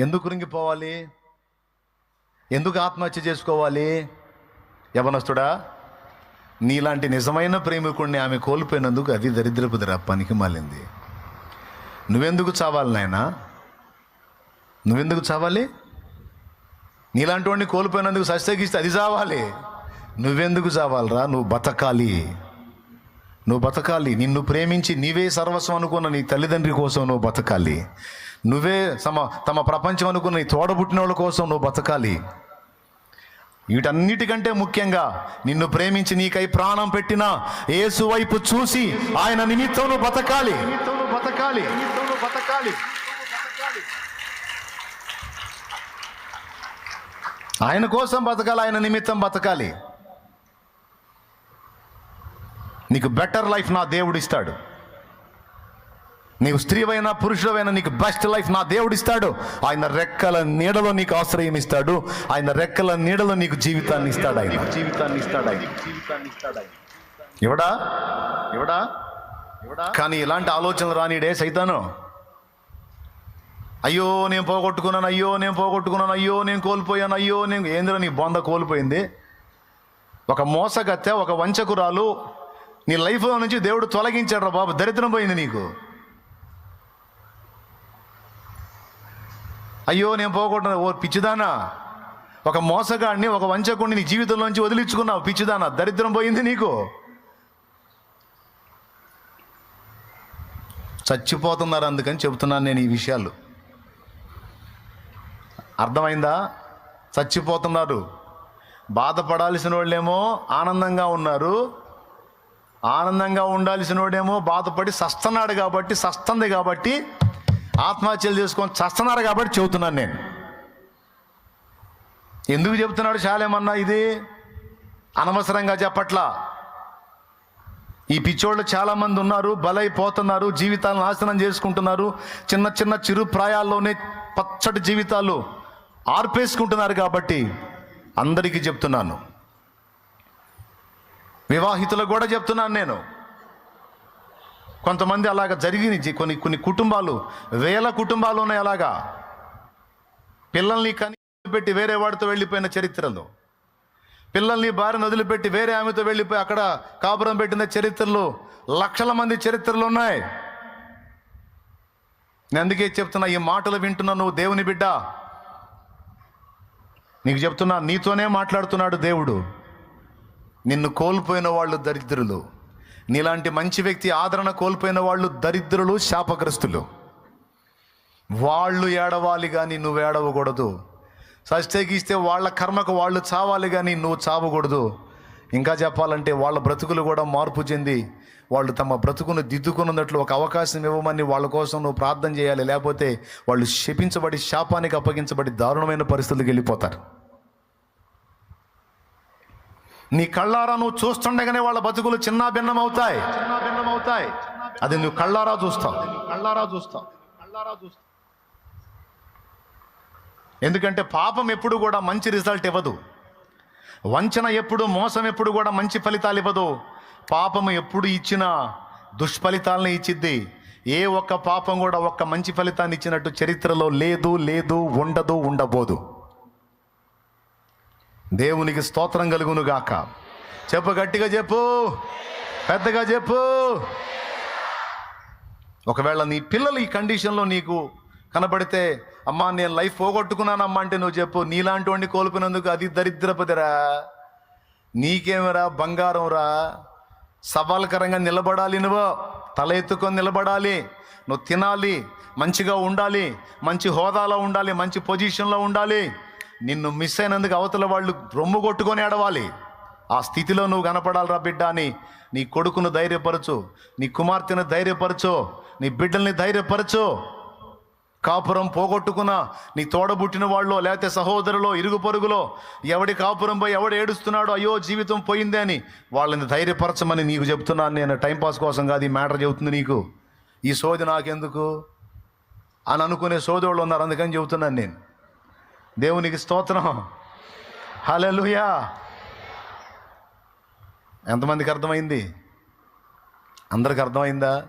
ఎందుకు కృంగిపోవాలి? ఎందుకు ఆత్మహత్య చేసుకోవాలి? యవనస్తుడా నీలాంటి నిజమైన ప్రేమికుడిని ఆమె కోల్పోయినందుకు అది దరిద్రపు పనికి మాలింది. నువ్వెందుకు చావాలి నాయనా? నువ్వెందుకు చావాలి? నీలాంటి వాడిని కోల్పోయినందుకు సస్తగిస్తే అది చావాలి. నువ్వెందుకు చావాలరా? నువ్వు బతకాలి. నువ్వు బతకాలి. నిన్ను ప్రేమించి నీవే సర్వస్వం అనుకున్న నీ తల్లిదండ్రి కోసం నువ్వు బతకాలి. నువ్వే తమ తమ ప్రపంచం అనుకున్న నీ తోడబుట్టిన వాళ్ళ కోసం నువ్వు బతకాలి. వీటన్నిటికంటే ముఖ్యంగా నిన్ను ప్రేమించి నీకై ప్రాణం పెట్టిన యేసు వైపు చూసి ఆయన నిమిత్తం నువ్వు బతకాలి. బతకాలి బతకాలి ఆయన కోసం బతకాలి ఆయన నిమిత్తం బతకాలి. నీకు బెటర్ లైఫ్ నా దేవుడు ఇస్తాడు నీవు స్త్రీవైనా పురుషులవైనా నీకు బెస్ట్ లైఫ్ నా దేవుడు ఇస్తాడు ఆయన రెక్కల నీడలో నీకు ఆశ్రయం ఇస్తాడు ఆయన రెక్కల నీడలో నీకు జీవితాన్ని ఇస్తాడు ఆయన. జీవితాన్ని ఇస్తాడు ఆయన జీవితాన్ని ఇస్తాడు ఆయన ఎవడా? ఎవడా? కానీ ఇలాంటి ఆలోచనలు రానిడే సైతాను. అయ్యో నేను పోగొట్టుకున్నాను అయ్యో నేను పోగొట్టుకున్నాను అయ్యో నేను కోల్పోయాను అయ్యో నేను ఏందిరా నీ బొంద కోల్పోయింది? ఒక మోసగత్తె ఒక వంచకురాలు నీ లైఫ్లో నుంచి దేవుడు తొలగించాడు రా బాబు దరిద్రం పోయింది నీకు. అయ్యో నేను పోగొట్టిన ఓ పిచ్చిదానా. ఒక మోసగాడిని ఒక వంచకుడిని నీ జీవితంలోంచి వదిలించుకున్నావు పిచ్చిదానా. దరిద్రం పోయింది నీకు. చచ్చిపోతున్నారు అందుకని చెబుతున్నాను నేను ఈ విషయాలు. అర్థమైందా? చచ్చిపోతున్నారు. బాధపడాల్సిన వాళ్ళేమో ఆనందంగా ఉన్నారు. ఆనందంగా ఉండాల్సిన వాడేమో బాధపడి సస్తన్నాడు కాబట్టి సస్తంది కాబట్టి ఆత్మహత్యలు చేసుకొని చస్తున్నారు కాబట్టి చెబుతున్నాను నేను. ఎందుకు చెబుతున్నాడు చాలేమన్నా ఇది? అనవసరంగా చెప్పట్లా? ఈ పిచ్చోళ్ళు చాలామంది ఉన్నారు బలైపోతున్నారు జీవితాలను నాశనం చేసుకుంటున్నారు చిన్న చిన్న చిరు ప్రాయాల్లోనే పచ్చటి జీవితాలు ఆర్పేసుకుంటున్నారు కాబట్టి అందరికీ చెప్తున్నాను. వివాహితులకు కూడా చెప్తున్నాను నేను. కొంతమంది అలాగ జరిగింది కొన్ని కొన్ని కుటుంబాలు వేల కుటుంబాలు ఉన్నాయి అలాగా. పిల్లల్ని కని పెట్టి వేరే వాడితో వెళ్ళిపోయిన చరిత్రలు. పిల్లల్ని భార్యను వదిలిపెట్టి వేరే ఆమెతో వెళ్ళిపోయి అక్కడ కాపురం పెట్టిన చరిత్రలు లక్షల మంది చరిత్రలు ఉన్నాయి. నేను అందుకే చెప్తున్నా ఈ మాటలు వింటున్నా నువ్వు దేవుని బిడ్డ. నీకు చెప్తున్నా నీతోనే మాట్లాడుతున్నాడు దేవుడు. నిన్ను కోల్పోయిన వాళ్ళు దరిద్రులు. నీలాంటి మంచి వ్యక్తి ఆదరణ కోల్పోయిన వాళ్ళు దరిద్రులు శాపగ్రస్తులు. వాళ్ళు ఏడవాలి కానీ నువ్వు ఏడవకూడదు. సస్తేగిస్తే వాళ్ళ కర్మకు వాళ్ళు చావాలి కానీ నువ్వు చావకూడదు. ఇంకా చెప్పాలంటే వాళ్ళ బ్రతుకులు కూడా మార్పు చెంది వాళ్ళు తమ బ్రతుకును దిద్దుకున్నట్లు ఒక అవకాశం ఇవ్వమని వాళ్ళ కోసం నువ్వు ప్రార్థన చేయాలి. లేకపోతే వాళ్ళు శపించబడి శాపానికి అప్పగించబడి దారుణమైన పరిస్థితులకు వెళ్ళిపోతారు. నీ కళ్ళారా నువ్వు చూస్తుండగానే వాళ్ళ బతుకులు చిన్న భిన్నం అవుతాయి చిన్న అవుతాయి అది నువ్వు కళ్ళారా చూస్తావు. కళ్ళారా చూస్తావు. కళ్ళారా చూస్తావు. ఎందుకంటే పాపం ఎప్పుడు కూడా మంచి రిజల్ట్ ఇవ్వదు. వంచన ఎప్పుడు మోసం ఎప్పుడు కూడా మంచి ఫలితాలు ఇవ్వదు. పాపము ఎప్పుడు ఇచ్చినా దుష్ఫలితాలను ఇచ్చిద్ది. ఏ ఒక్క పాపం కూడా ఒక్క మంచి ఫలితాన్ని ఇచ్చినట్టు చరిత్రలో లేదు లేదు ఉండదు ఉండబోదు. దేవునికి స్తోత్రం కలుగును గాక. చెప్పు గట్టిగా చెప్పు. పెద్దగా చెప్పు. ఒకవేళ నీ పిల్లలు ఈ కండిషన్లో నీకు కనబడితే అమ్మా నేను లైఫ్ పోగొట్టుకున్నానమ్మా అంటే నువ్వు చెప్పు నీలాంటి వాడిని కోల్పోయినందుకు అది దరిద్రపదిరా నీకేమిరా బంగారం రా సవాలకరంగా నిలబడాలి నువ్వు. తల ఎత్తుకొని నిలబడాలి. నువ్వు తినాలి. మంచిగా ఉండాలి. మంచి హోదాలో ఉండాలి. మంచి పొజిషన్లో ఉండాలి. నిన్ను మిస్ అయినందుకు అవతల వాళ్ళు రొమ్ము కొట్టుకొని ఏడవాలి. ఆ స్థితిలో నువ్వు కనపడాలిరా బిడ్డ అని నీ కొడుకును ధైర్యపరచు నీ కుమార్తెను ధైర్యపరచు నీ బిడ్డల్ని ధైర్యపరచు. కాపురం పోగొట్టుకున్న నీ తోడబుట్టిన వాళ్ళు లేకపోతే సహోదరులో ఇరుగు పొరుగులో ఎవడి కాపురం పోయి ఎవడు ఏడుస్తున్నాడో అయ్యో జీవితం పోయిందే అని వాళ్ళని ధైర్యపరచమని నీకు చెప్తున్నాను నేను. టైంపాస్ కోసం కాదు ఈ మ్యాటర్ చెబుతుంది నీకు. ఈ సోది నాకెందుకు? అని అనుకునే సోదరులు ఉన్నారు అందుకని చెబుతున్నాను నేను. దేవునికి స్తోత్రం. హలలుయా ఎంతమందికి అర్థమైంది? అందరికి అర్థమైందా?